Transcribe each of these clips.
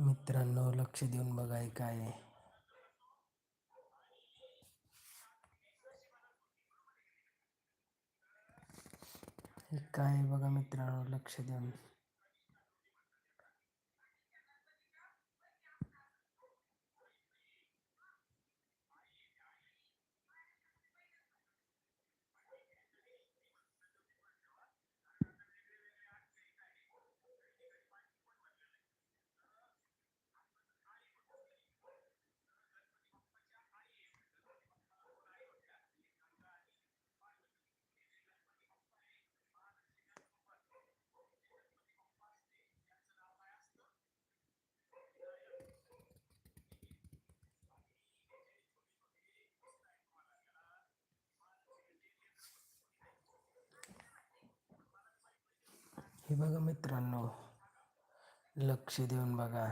मित्रांनो लक्ष देऊन बघा काय आहे. काय आहे बघा मित्रांनो लक्ष देऊन. हे बघा मित्रांनो लक्ष देऊन बघा.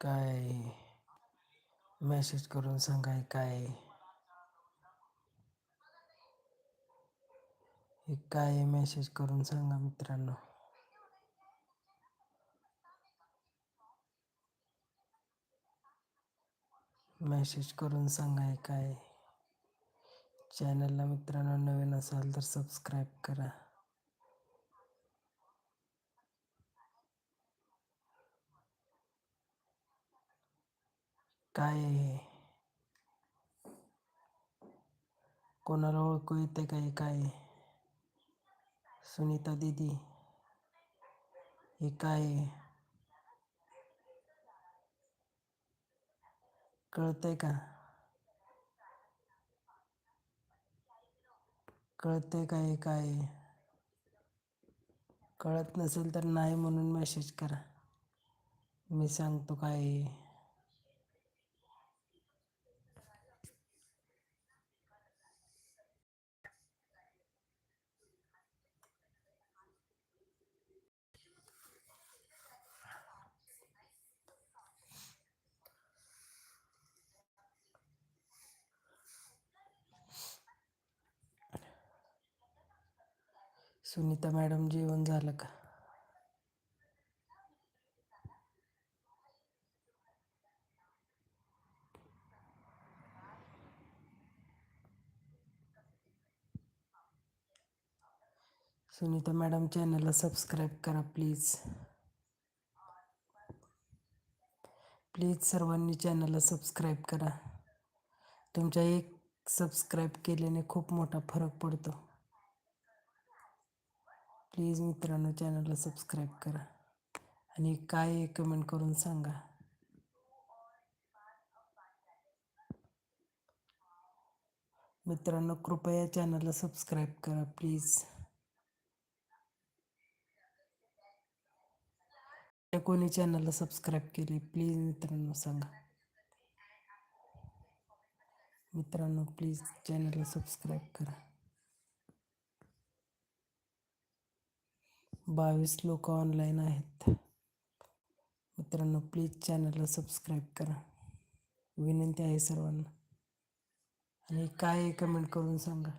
काय मेसेज करून सांगा काय? हे काय मेसेज करून सांगा मित्रांनो? मेसेज करून सांगा काय? चॅनलला मित्रांनो नवीन असाल तर सबस्क्राईब करा. काय कोणाला ओळखू येते काय? काय? सुनीता दीदी. हे काय? आहे? कळतंय का? कळतंय काय काय? कळत नसेल तर नाही म्हणून मेसेज करा. मी सांगतो काय सुनीता मॅडम जेवण झालं का? सुनीता मॅडम चॅनलला सबस्क्राईब करा प्लीज. प्लीज सर्वांनी चॅनलला सबस्क्राईब करा. तुमच्या एक सबस्क्राईब केल्याने खूप मोठा फरक पडतो. प्लीज मित्रांनो चॅनलला सबस्क्राईब करा. आणि काय कमेंट करून सांगा. मित्रांनो कृपया चॅनलला सबस्क्राईब करा प्लीज. कोणी चॅनलला सबस्क्राईब केले प्लीज मित्रांनो सांगा. मित्रांनो प्लीज चॅनलला सबस्क्राईब करा. बावीस लोक ऑनलाईन आहेत मित्रांनो प्लीज़ चॅनलला सबस्क्राईब करा. विनंती आहे सर्वांना. आणि काय कमेंट करून सांगा.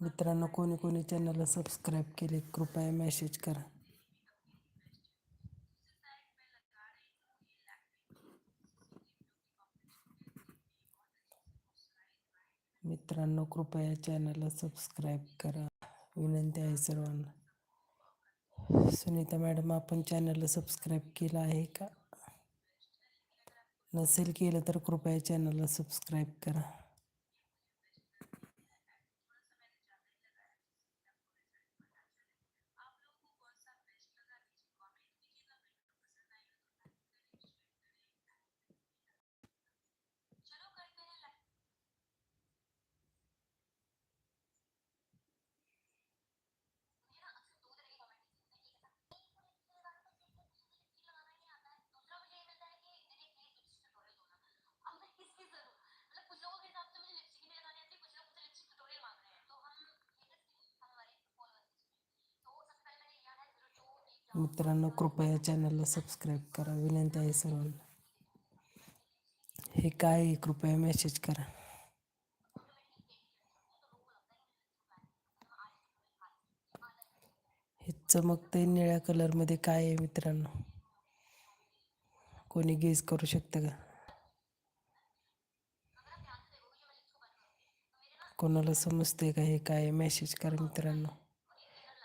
मित्रांनो, कोणी कोणी चॅनलला सबस्क्राईब केले, कृपया मेसेज करा. मित्रांनो कृपया चॅनलला सबस्क्राईब करा. विनंती आहे सर्वांना. सुनीता मॅडम आपण चॅनलला सबस्क्राईब केलं आहे का? नसेल केलं तर कृपया चॅनलला सबस्क्राईब करा. मित्रांनो कृपया चॅनलला सबस्क्राईब करा. विनंती आहे सर्वांना. हे काय आहे? कृपया मेसेज करा. हे चमकतंय निळ्या कलरमध्ये काय आहे मित्रांनो? कोणी गेस करू शकतं का? कोणाला समजते का हे काय मेसेज करा मित्रांनो.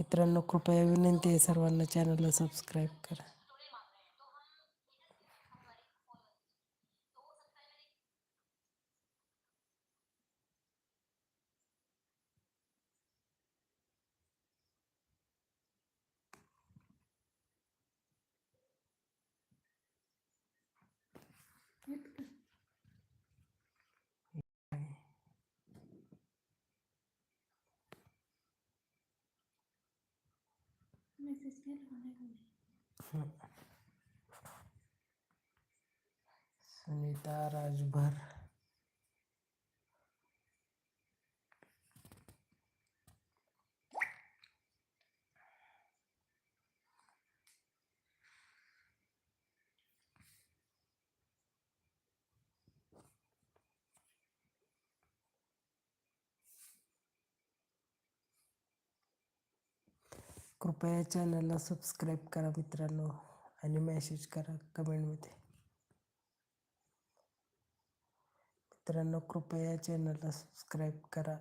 मित्रांनो कृपया विनंती आहे सर्वांना चॅनलला सबस्क्राईब करा. सुनीता राजभर. कृपया चॅनलला सबस्क्राईब करा मित्रांनो आणि मेसेज करा कमेंटमध्ये. मित्रांनो कृपया चॅनलला सबस्क्राईब करा.